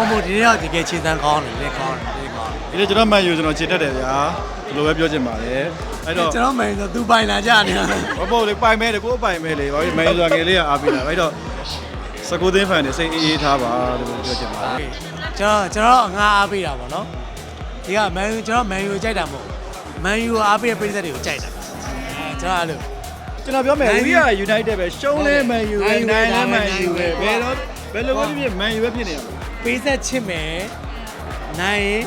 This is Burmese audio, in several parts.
မမို့ဒီနေ့ကတကယ်ခြေစမ်းကောင်းတယ်လေကောင်းတယ်လေကောင်းတယ်ဒီလေကျွန်တော်မှန်ယူကျွန်တော်ခြေတက်တယ်ဗျာဒီလိုပဲပြောချင်ပါတယ်အဲ့တော့ကျွန်တော်မင်းဆိုသူပိုင်လာကြနေတာဘဘောလေပိုင်မဲလေကိုယ်ပိုင်မဲလေဘာဖြစ်မန်ယူဆိုတာငယ်လေးကအားပေးတာအဲ့တော့စကူသင်းဖန်နေစိတ်အေးအေးထားပါလို့ပြောချင်ပါတယ်ကျွန်တော်ကျွန်တော်အငှားအားပေးတာပေါ့နော်ဒီကမန်ယူကျွန်တော်မန်ယူကိုကြိုက်တာမဟုတ်မန်ယူအားပေးတဲ့ပြည်သက်တွေကိုကြိုက်တာအဲကျွန်တော်အဲ့လိုကျွန်တော်ပြောမယ် Man U we are united ပဲရှုံးလဲ Man U ပဲ Man U ပဲနိုင်လဲ Man U ပဲ Man U ပဲဘယ်တော့ဘယ်လိုပဲဖြစ်ဖြစ် Man U ပဲဖြစ်နေရမှာ ပေးဆက်ချစ်မယ်နိုင်ရင်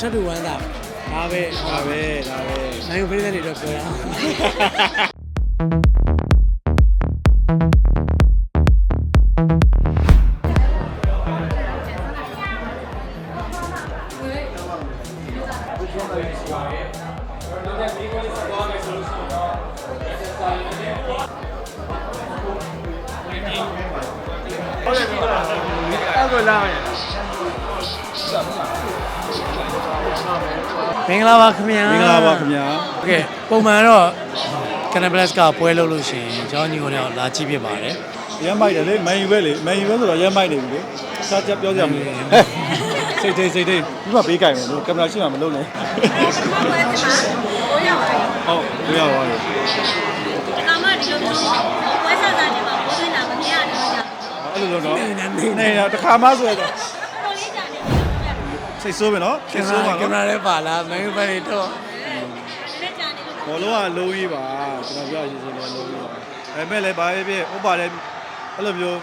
ထပ်တူဝမ်းသာဒါပဲဒါပဲဒါပဲမန်ယူပြည်သက်တွေတော့ပြောတာအဲ့ကိုလာမယ် မင်္ဂလာပါခင်ဗျာ မင်္ဂလာပါခင်ဗျာ โอเคပုံမှန်တော့ Canal Plus ကပွဲလုပ်လို့ရှိရင်ကျွန်တော်ညီကိုလည်းလာကြည့်ဖြစ်ပါတယ် ရမ်းမိုက်တယ်လေ Man U ပဲလေ Man U ပဲဆိုတော့ရမ်းမိုက်နေပြီလေစားချက်ပြောကြမလို့စိတ်ထိတ်စိတ်ထိတ်ဒီမှာပေးကြိုင်မယ်လို့ကင်မရာရှိမှမလုပ်နဲ့ဟုတ်ဘယ်ရောက်သွားလဲ ကာမဒီလိုမျိုးဝက်ဆက်စားနေမှာပိုးသွင်းတာမမြင်ရတယ်ကြာ အဲ့လိုတော့ နေ နော် နေနေ နေတော့တစ်ခါမှဆိုရတော့ တော်လေးကြာနေ စိတ်ဆိုးမယ်နော်ကစိင်တ်မဆိုးရာပါကင်မနော်ရာလေးပါလားမန်ယူပဲတော့တယ်ကြာနေလို့ဘောလုံးကလုံးကြီးပါကျွန်တော်ပြောရရင်ရှင်လည်းလုံးကြီးပါဒါပေမဲ့လည်းဘာပဲဖြစ်ဥပါလည်းအဲ့လိုမျိုး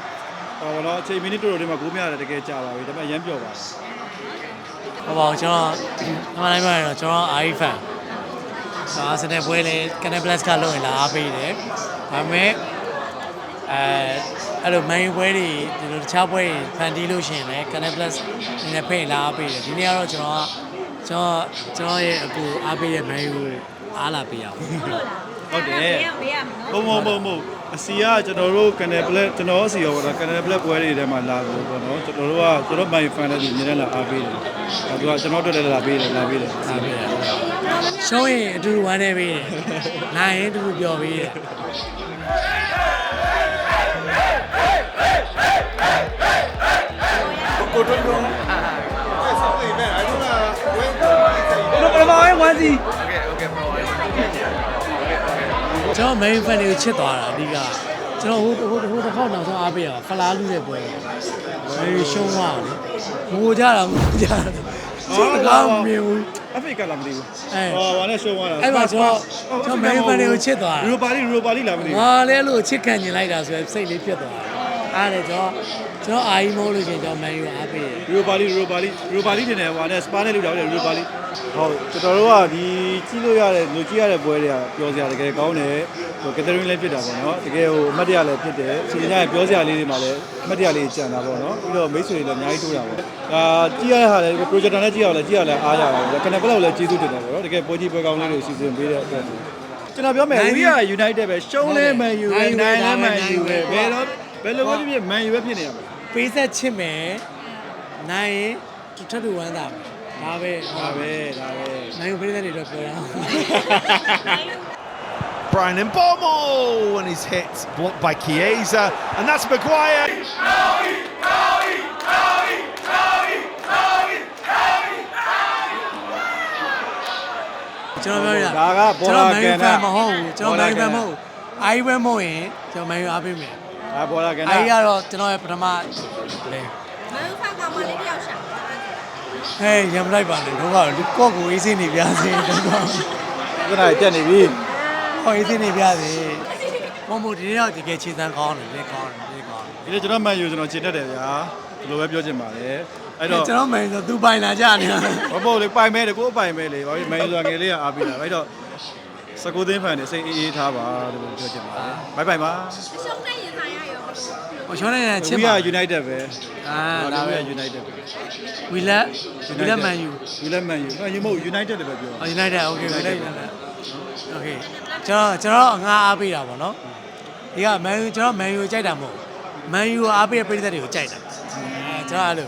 ဟောတော့အချိန်မိနစ်တိုတိုလေးမှာဂိုးမရတယ်တကယ်ကြာပါပြီဒါပေမဲ့ရမ်းပြောပါဟောပါကျွန်တော်အမှန်တိုင်းပြောရင်တော့ကျွန်တော် AI fan အာစနေပွဲလေ Canal Plus ကလုပ်ရင်လာအားပေးတယ်ဒါပေမဲ့ အဲအဲ့လို main ပွဲတွေဒီလိုတခြားပွဲတွေဖန်တီးလို့ရှိရင်လည်း Canal Plus နည်းနည်းဖိတ်လာအားပေးတယ်ဒီနေ့ကတော့ကျွန်တော်ကကျွန်တော်ကျွန်တော်ရဲ့အကူအားပေးတဲ့ main ကိုအားလာပေးရအောင်ဟုတ်တယ်မေးရမေးရမဘုံဘုံဘုံဘုံအစီကကျွန်တော်တို့ Canal Black ကျွန်တော်အစီရောပေါ့နော် Canal Black ပွဲတွေထဲမှာလာလို့ပေါ့နော်ကျွန်တော်တို့ကကျွန်တော် My Fan တွေအများနဲ့လာအားပေးတယ်အဲသူကကျွန်တော်တို့လည်းလာပေးတယ်လာပေးတယ်အားပေးတယ်ရှုံးရင်အတူတူဝမ်းနေပေးတယ်နိုင်ရင်အတူတူပျော်ပေးတယ် ကျွန်တော် main fan တွေကိုချစ်သွားတာအဓိကကျွန်တော်ဟိုဟိုဟိုတစ်ခေါက်နောက်ဆုံးအားပေးရတာဖလားလူတဲ့ပွဲမေရှုံးသွားတယ်ငိုကြတာငိုကြတာစိတ်ကောင်းမြင်ဘူးအဖေကလာမသိဘူးအဲဟောဘာနဲ့ရှုံးသွားတာအဲ့မှာကျွန်တော်ကျွန်တော် main fan တွေကိုချစ်သွားတာရူပါလီရူပါလီလာမသိဘူးငါလည်းလို့ချစ်ခံကျင်လိုက်တာဆိုရင်စိတ်လေးဖြစ်သွားတယ် အားတယ်ကျွန်တော်ကျွန်တော်အာကြီးမိုးလို့ရှိရင်ကျွန်တော် man u အားပေးတယ်ရူပါလီရူပါလီရူပါလီတင်တယ်ဟိုနဲ့စပါနဲ့လောက်တယ်ရူပါလီဟုတ်ကျွန်တော်တို့ကဒီကြီးလို့ရတဲ့လူကြီးရတဲ့ပွဲတွေကပျော်စရာတကယ်ကောင်းတယ်ဟိုကက်သရင်းလည်းဖြစ်တာပေါ့နော်တကယ်ဟိုအမတ်တရလည်းဖြစ်တယ်စီညရဲ့ပြောစရာလေးတွေမှာလည်းအမတ်တရလေးကြံတာပေါ့နော်ပြီးတော့မိတ်ဆွေတွေလည်းအများကြီးတိုးတာပေါ့ဒါကြီးရတဲ့ဟာလည်း projector နဲ့ကြီးရအောင်လည်းကြီးရလည်းအားရတာပေါ့ခဏဘက်လောက်လည်းကျေးဇူးတင်တယ်ပေါ့နော်တကယ်ပွဲကြီးပွဲကောင်းလေးတွေစီစဉ်ပေးတဲ့အတွက်ကျွန်တော်ပြောမယ် we are united ပဲရှုံးလဲ Man U ပဲနိုင်လဲ Man U ပဲဘယ်တော့ ဘယ်လိုပဲဖြစ်ဖြစ် Man U ပဲဖြစ်နေရမှာပေးဆက်ချစ်မယ်နိုင်ရင်ထပ်တူဝမ်းသာဒါပဲဒါပဲဒါပဲနိုင်ကိုပြည်သက်တွေတော့ပြောတာ Brian Mbomo and he's hit blocked by Chiesa and that's Maguire ကျွန်တော်ပြောရဒါကဘောလာကန်ကျွန်တာတော် man u fan မဟုတ်ဘူးကျွန်တော် man u fan မဟုတ်ဘူးအာကြီးပဲမဟုတ်ရင်ကျွန်တော် man u အားပေးမယ် ဒါဘောလာကန်အာတာကြီးကတော့ကျွန်တော်ရဲ့ပထမလေမင်းဖန်ကောင်မလေးတယောက်ရှာဟဲ့ရံမလိုက်ပါနဲ့တော့ကတော့ဒီကော့ကိုအေးစင်းနေပြစေတော့ခဏတက်နေပြီဟောအေးစင်းနေပြစေမမို့ဒီနေ့ကတကယ်ခြေစမ်းကောင်းတယ်လေကောင်းတယ်လေကောင်းတယ်ဒီနေ့ကျွန်တော်မှန်ယူကျွန်တော်ခြေတက်တယ်ဗျာဒီလိုပဲပြောချင်ပါတယ်အဲ့တော့ ကျွန်တော်မင်းဆိုသူပိုင်လာကြနေတာဘဘောလေပိုင်မဲတယ်ကိုယ်ပိုင်မဲလေဘာဖြစ်မန်ယူဆိုတာငယ်လေးကအားပေးတာအဲ့တော့ စကူသင်းဖန်နေစိတ်အေးအေးထားပါလို့ပြောချင်ပါတယ်ဘိုင်ဘိုင်ပါရှုံးတဲ့ရင်ဆိုင်ရရောဟိုချောနေချစ် We ပါ are united ပဲအာဒါပဲ We are united ပဲ we let we let man you We let man you အဲ့ယူမဟုတ် united လည်းပဲပြော oh united okay we let united okay ကျွန်တော်ကျွန်တော်အငှားအားပေးတာပေါ့နော်ဒီက man you ကျွန်တော် man you ကိုကြိုက်တာမဟုတ် man you ကိုအားပေးတဲ့ပြည်သက်တွေကိုကြိုက်တာအဲကျွန်တော်အဲ့လို